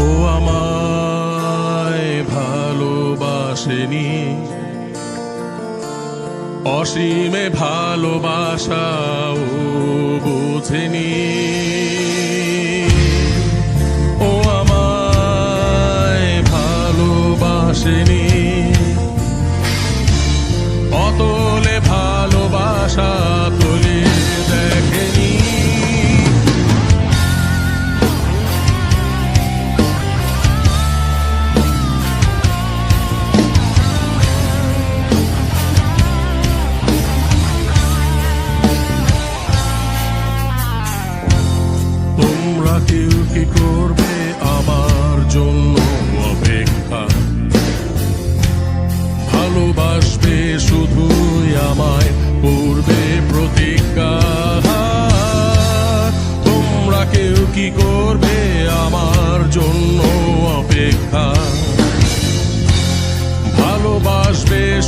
ও আমায় ভালোবাসেনি। অসীমে ভালোবাসাও বুঝেনি। ও আমায় ভালোবাসেনি। অতলে ভালোবাসা তোমরা কেউ কি করবে আমার জন্য অপেক্ষা? ভালোবাসবে শুধুই আমায়, করবে প্রতিজ্ঞা। তোমরা কেউ কি করবে আমার জন্য অপেক্ষা? ভালোবাসবে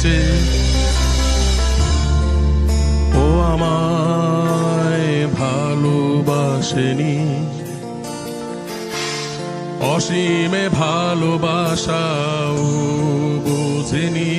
মঞ্চে ও আমায় ভালোবাসেনি। অসীমে ভালোবাসাও বুঝেনি।